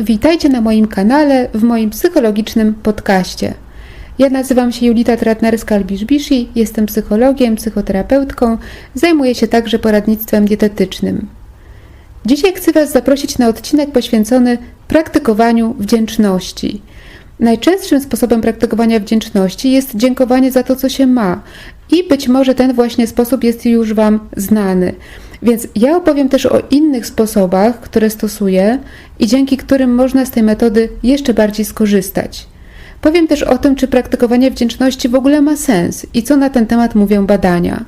Witajcie na moim kanale, w moim psychologicznym podcaście. Ja nazywam się Julita Tratnerska-Albiszbishi, jestem psychologiem, psychoterapeutką, zajmuję się także poradnictwem dietetycznym. Dzisiaj chcę Was zaprosić na odcinek poświęcony praktykowaniu wdzięczności. Najczęstszym sposobem praktykowania wdzięczności jest dziękowanie za to, co się ma, i być może ten właśnie sposób jest już Wam znany. Więc ja opowiem też o innych sposobach, które stosuję i dzięki którym można z tej metody jeszcze bardziej skorzystać. Powiem też o tym, czy praktykowanie wdzięczności w ogóle ma sens i co na ten temat mówią badania.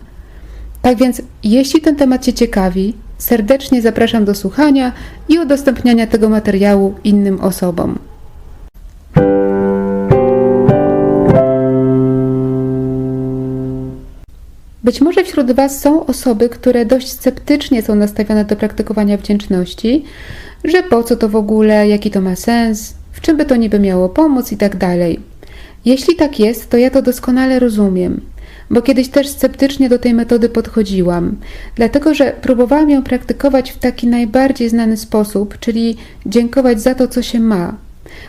Tak więc, jeśli ten temat Cię ciekawi, serdecznie zapraszam do słuchania i udostępniania tego materiału innym osobom. Być może wśród Was są osoby, które dość sceptycznie są nastawione do praktykowania wdzięczności, że po co to w ogóle, jaki to ma sens, w czym by to niby miało pomóc i tak dalej. Jeśli tak jest, to ja to doskonale rozumiem, bo kiedyś też sceptycznie do tej metody podchodziłam, dlatego że próbowałam ją praktykować w taki najbardziej znany sposób, czyli dziękować za to, co się ma.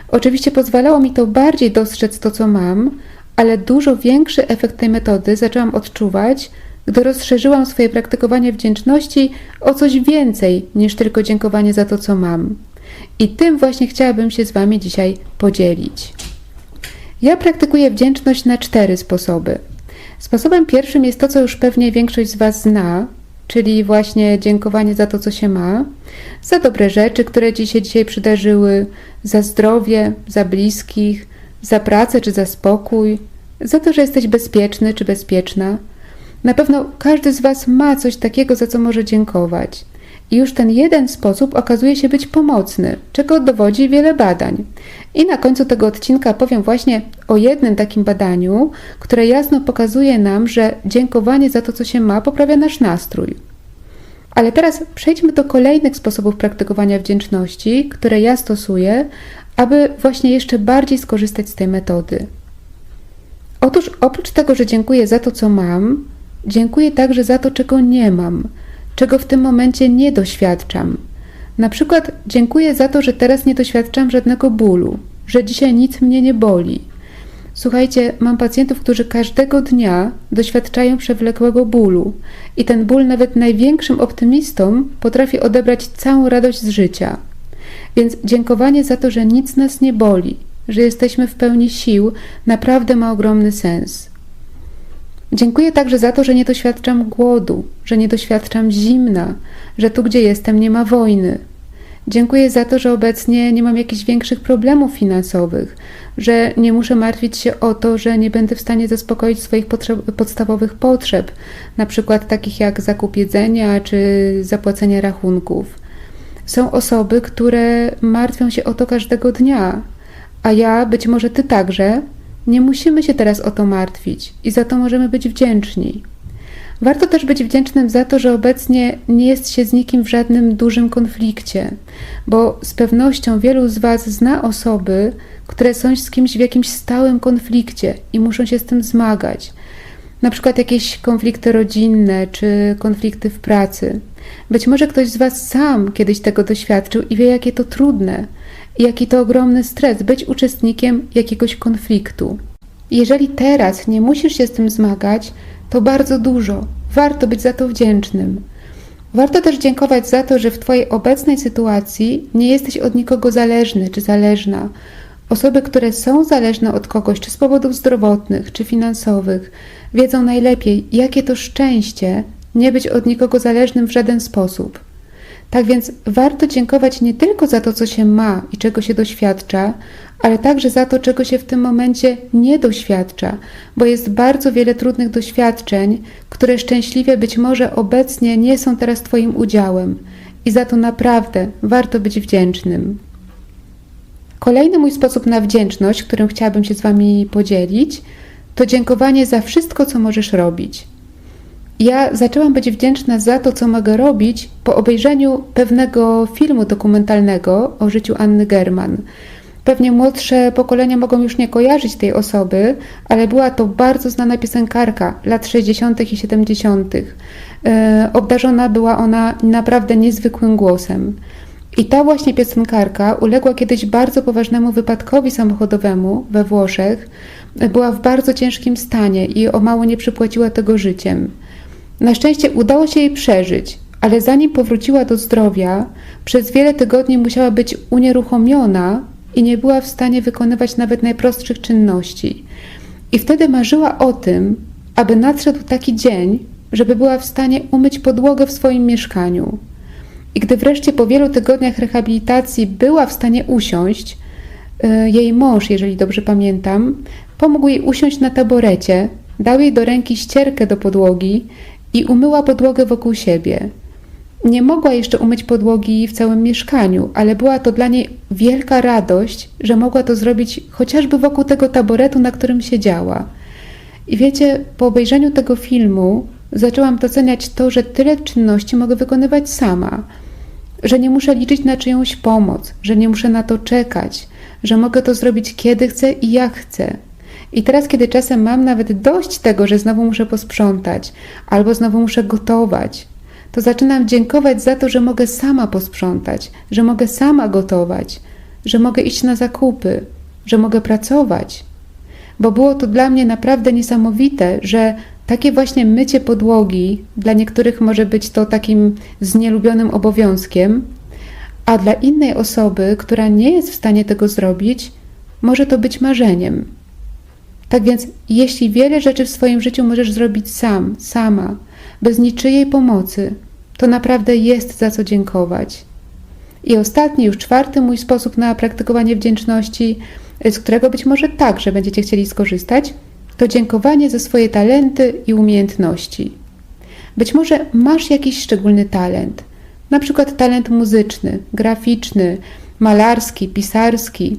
Oczywiście pozwalało mi to bardziej dostrzec to, co mam, ale dużo większy efekt tej metody zaczęłam odczuwać, gdy rozszerzyłam swoje praktykowanie wdzięczności o coś więcej niż tylko dziękowanie za to, co mam. I tym właśnie chciałabym się z Wami dzisiaj podzielić. Ja praktykuję wdzięczność na cztery sposoby. Sposobem pierwszym jest to, co już pewnie większość z Was zna, czyli właśnie dziękowanie za to, co się ma, za dobre rzeczy, które Ci się dzisiaj przydarzyły, za zdrowie, za bliskich, za pracę czy za spokój, za to, że jesteś bezpieczny czy bezpieczna. Na pewno każdy z Was ma coś takiego, za co może dziękować. I już ten jeden sposób okazuje się być pomocny, czego dowodzi wiele badań. I na końcu tego odcinka powiem właśnie o jednym takim badaniu, które jasno pokazuje nam, że dziękowanie za to, co się ma, poprawia nasz nastrój. Ale teraz przejdźmy do kolejnych sposobów praktykowania wdzięczności, które ja stosuję, aby właśnie jeszcze bardziej skorzystać z tej metody. Otóż oprócz tego, że dziękuję za to, co mam, dziękuję także za to, czego nie mam, czego w tym momencie nie doświadczam. Na przykład dziękuję za to, że teraz nie doświadczam żadnego bólu, że dzisiaj nic mnie nie boli. Słuchajcie, mam pacjentów, którzy każdego dnia doświadczają przewlekłego bólu i ten ból nawet największym optymistom potrafi odebrać całą radość z życia. Więc dziękowanie za to, że nic nas nie boli, że jesteśmy w pełni sił, naprawdę ma ogromny sens. Dziękuję także za to, że nie doświadczam głodu, że nie doświadczam zimna, że tu, gdzie jestem, nie ma wojny. Dziękuję za to, że obecnie nie mam jakichś większych problemów finansowych, że nie muszę martwić się o to, że nie będę w stanie zaspokoić swoich potrzeb, podstawowych potrzeb, na przykład takich jak zakup jedzenia czy zapłacenie rachunków. Są osoby, które martwią się o to każdego dnia, a ja, być może ty także, nie musimy się teraz o to martwić i za to możemy być wdzięczni. Warto też być wdzięcznym za to, że obecnie nie jest się z nikim w żadnym dużym konflikcie, bo z pewnością wielu z Was zna osoby, które są z kimś w jakimś stałym konflikcie i muszą się z tym zmagać. Na przykład jakieś konflikty rodzinne czy konflikty w pracy. Być może ktoś z Was sam kiedyś tego doświadczył i wie, jakie to trudne jaki to ogromny stres być uczestnikiem jakiegoś konfliktu. Jeżeli teraz nie musisz się z tym zmagać, to bardzo dużo. Warto być za to wdzięcznym. Warto też dziękować za to, że w Twojej obecnej sytuacji nie jesteś od nikogo zależny czy zależna. Osoby, które są zależne od kogoś, czy z powodów zdrowotnych, czy finansowych, wiedzą najlepiej, jakie to szczęście nie być od nikogo zależnym w żaden sposób. Tak więc warto dziękować nie tylko za to, co się ma i czego się doświadcza, ale także za to, czego się w tym momencie nie doświadcza, bo jest bardzo wiele trudnych doświadczeń, które szczęśliwie być może obecnie nie są teraz Twoim udziałem i za to naprawdę warto być wdzięcznym. Kolejny mój sposób na wdzięczność, którym chciałabym się z Wami podzielić, to dziękowanie za wszystko, co możesz robić. Ja zaczęłam być wdzięczna za to, co mogę robić po obejrzeniu pewnego filmu dokumentalnego o życiu Anny German. Pewnie młodsze pokolenia mogą już nie kojarzyć tej osoby, ale była to bardzo znana piosenkarka lat 60. i 70. E, obdarzona była ona naprawdę niezwykłym głosem. I ta właśnie piosenkarka uległa kiedyś bardzo poważnemu wypadkowi samochodowemu we Włoszech. Była w bardzo ciężkim stanie i o mało nie przypłaciła tego życiem. Na szczęście udało się jej przeżyć, ale zanim powróciła do zdrowia, przez wiele tygodni musiała być unieruchomiona i nie była w stanie wykonywać nawet najprostszych czynności. I wtedy marzyła o tym, aby nadszedł taki dzień, żeby była w stanie umyć podłogę w swoim mieszkaniu. I gdy wreszcie po wielu tygodniach rehabilitacji była w stanie usiąść, y, jej mąż, jeżeli dobrze pamiętam, pomógł jej usiąść na taborecie, dał jej do ręki ścierkę do podłogi i umyła podłogę wokół siebie. Nie mogła jeszcze umyć podłogi w całym mieszkaniu, ale była to dla niej wielka radość, że mogła to zrobić chociażby wokół tego taboretu, na którym siedziała. I wiecie, po obejrzeniu tego filmu zaczęłam doceniać to, że tyle czynności mogę wykonywać sama, że nie muszę liczyć na czyjąś pomoc, że nie muszę na to czekać, że mogę to zrobić kiedy chcę i jak chcę. I teraz, kiedy czasem mam nawet dość tego, że znowu muszę posprzątać albo znowu muszę gotować, to zaczynam dziękować za to, że mogę sama posprzątać, że mogę sama gotować, że mogę iść na zakupy, że mogę pracować. Bo było to dla mnie naprawdę niesamowite, że takie właśnie mycie podłogi dla niektórych może być to takim znielubionym obowiązkiem, a dla innej osoby, która nie jest w stanie tego zrobić, może to być marzeniem. Tak więc, jeśli wiele rzeczy w swoim życiu możesz zrobić sam, sama, bez niczyjej pomocy, to naprawdę jest za co dziękować. I ostatni, już czwarty mój sposób na praktykowanie wdzięczności, z którego być może także będziecie chcieli skorzystać, to dziękowanie za swoje talenty i umiejętności. Być może masz jakiś szczególny talent, na przykład talent muzyczny, graficzny, malarski, pisarski.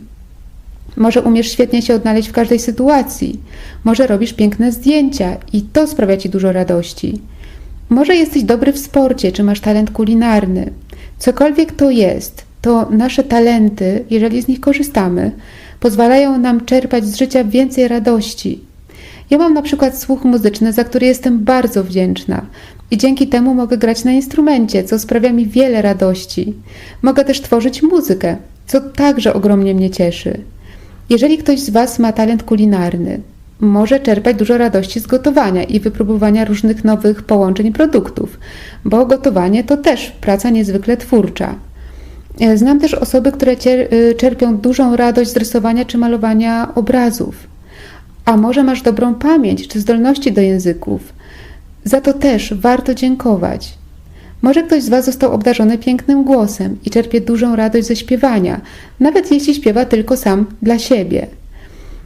Może umiesz świetnie się odnaleźć w każdej sytuacji, może robisz piękne zdjęcia i to sprawia ci dużo radości. Może jesteś dobry w sporcie, czy masz talent kulinarny. Cokolwiek to jest, to nasze talenty, jeżeli z nich korzystamy, pozwalają nam czerpać z życia więcej radości. Ja mam na przykład słuch muzyczny, za który jestem bardzo wdzięczna i dzięki temu mogę grać na instrumencie, co sprawia mi wiele radości. Mogę też tworzyć muzykę, co także ogromnie mnie cieszy. Jeżeli ktoś z Was ma talent kulinarny, może czerpać dużo radości z gotowania i wypróbowania różnych nowych połączeń produktów, bo gotowanie to też praca niezwykle twórcza. E, znam też osoby, które e, czerpią dużą radość z rysowania czy malowania obrazów. A może masz dobrą pamięć czy zdolności do języków? Za to też warto dziękować. Może ktoś z Was został obdarzony pięknym głosem i czerpie dużą radość ze śpiewania, nawet jeśli śpiewa tylko sam dla siebie.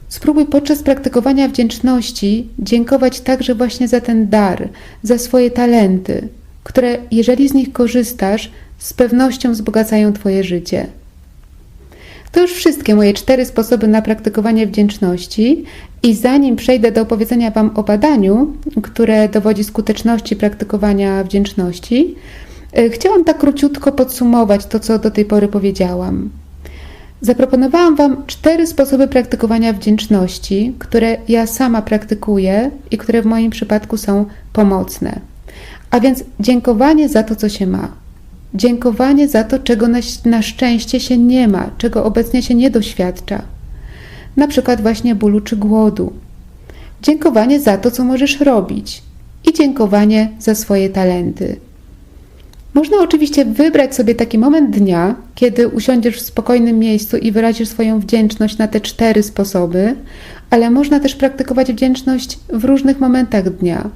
Spróbuj podczas praktykowania wdzięczności dziękować także właśnie za ten dar, za swoje talenty, które, jeżeli z nich korzystasz, z pewnością wzbogacają Twoje życie. To już wszystkie moje cztery sposoby na praktykowanie wdzięczności. I zanim przejdę do opowiedzenia Wam o badaniu, które dowodzi skuteczności praktykowania wdzięczności, e, chciałam tak króciutko podsumować to, co do tej pory powiedziałam. Zaproponowałam Wam cztery sposoby praktykowania wdzięczności, które ja sama praktykuję i które w moim przypadku są pomocne. A więc dziękowanie za to, co się ma. Dziękowanie za to, czego na, na szczęście się nie ma, czego obecnie się nie doświadcza. Na przykład właśnie bólu czy głodu. Dziękowanie za to, co możesz robić. I dziękowanie za swoje talenty. Można oczywiście wybrać sobie taki moment dnia, kiedy usiądziesz w spokojnym miejscu i wyrazisz swoją wdzięczność na te cztery sposoby, ale można też praktykować wdzięczność w różnych momentach dnia.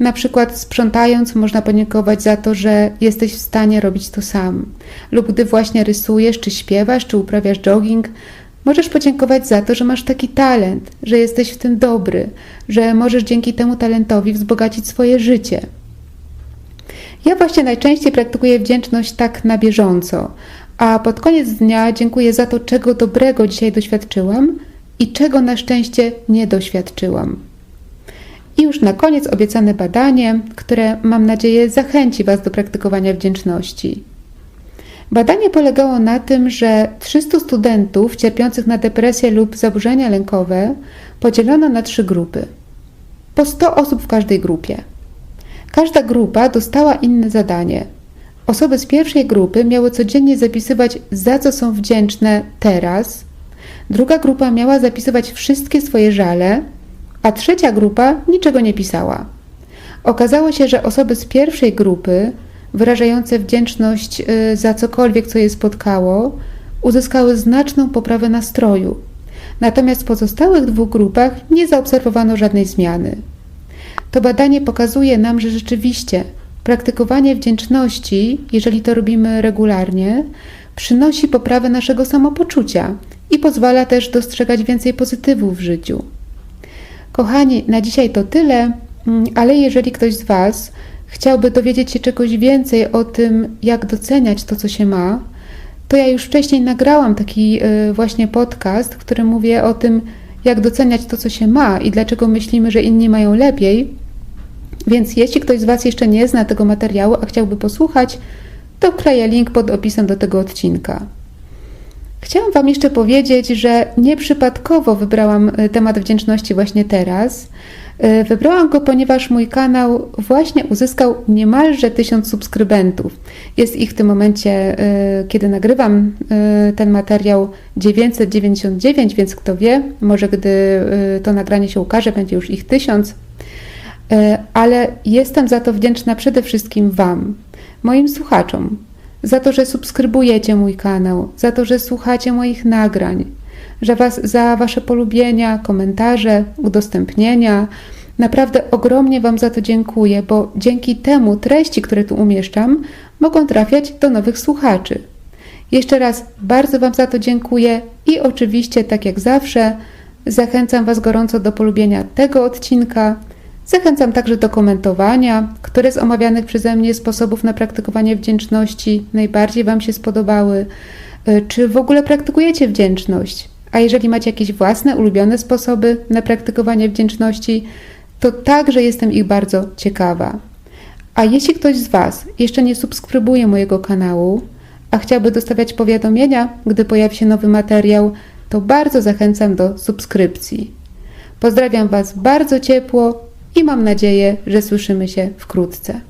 Na przykład sprzątając, można podziękować za to, że jesteś w stanie robić to sam. Lub gdy właśnie rysujesz, czy śpiewasz, czy uprawiasz jogging, możesz podziękować za to, że masz taki talent, że jesteś w tym dobry, że możesz dzięki temu talentowi wzbogacić swoje życie. Ja właśnie najczęściej praktykuję wdzięczność tak na bieżąco, a pod koniec dnia dziękuję za to, czego dobrego dzisiaj doświadczyłam i czego na szczęście nie doświadczyłam. I już na koniec obiecane badanie, które mam nadzieję zachęci Was do praktykowania wdzięczności. Badanie polegało na tym, że 300 studentów cierpiących na depresję lub zaburzenia lękowe podzielono na trzy grupy. Po 100 osób w każdej grupie. Każda grupa dostała inne zadanie. Osoby z pierwszej grupy miały codziennie zapisywać, za co są wdzięczne teraz. Druga grupa miała zapisywać wszystkie swoje żale, a trzecia grupa niczego nie pisała. Okazało się, że osoby z pierwszej grupy, wyrażające wdzięczność y, za cokolwiek, co je spotkało, uzyskały znaczną poprawę nastroju. Natomiast w pozostałych dwóch grupach nie zaobserwowano żadnej zmiany. To badanie pokazuje nam, że rzeczywiście praktykowanie wdzięczności, jeżeli to robimy regularnie, przynosi poprawę naszego samopoczucia i pozwala też dostrzegać więcej pozytywów w życiu. Kochani, na dzisiaj to tyle, mm, ale jeżeli ktoś z Was chciałby dowiedzieć się czegoś więcej o tym, jak doceniać to, co się ma, to ja już wcześniej nagrałam taki y, właśnie podcast, w którym mówię o tym, jak doceniać to, co się ma i dlaczego myślimy, że inni mają lepiej. Więc jeśli ktoś z Was jeszcze nie zna tego materiału, a chciałby posłuchać, to wkleję link pod opisem do tego odcinka. Chciałam Wam jeszcze powiedzieć, że nieprzypadkowo wybrałam y, temat wdzięczności właśnie teraz. Y, wybrałam go, ponieważ mój kanał właśnie uzyskał niemalże tysiąc subskrybentów. Jest ich w tym momencie, y, kiedy nagrywam ten materiał, 999, więc kto wie, może gdy to nagranie się ukaże, będzie już ich tysiąc. Ale jestem za to wdzięczna przede wszystkim Wam, moim słuchaczom, za to, że subskrybujecie mój kanał, za to, że słuchacie moich nagrań, że was, za Wasze polubienia, komentarze, udostępnienia. Naprawdę ogromnie Wam za to dziękuję, bo dzięki temu treści, które tu umieszczam, mogą trafiać do nowych słuchaczy. Jeszcze raz bardzo Wam za to dziękuję i oczywiście, tak jak zawsze, zachęcam Was gorąco do polubienia tego odcinka Zachęcam także do komentowania, które z omawianych przeze mnie sposobów na praktykowanie wdzięczności najbardziej Wam się spodobały. E, czy w ogóle praktykujecie wdzięczność? A jeżeli macie jakieś własne, ulubione sposoby na praktykowanie wdzięczności, to także jestem ich bardzo ciekawa. A jeśli ktoś z Was jeszcze nie subskrybuje mojego kanału, a chciałby dostawiać powiadomienia, gdy pojawi się nowy materiał, to bardzo zachęcam do subskrypcji. Pozdrawiam Was bardzo ciepło i mam nadzieję, że słyszymy się wkrótce.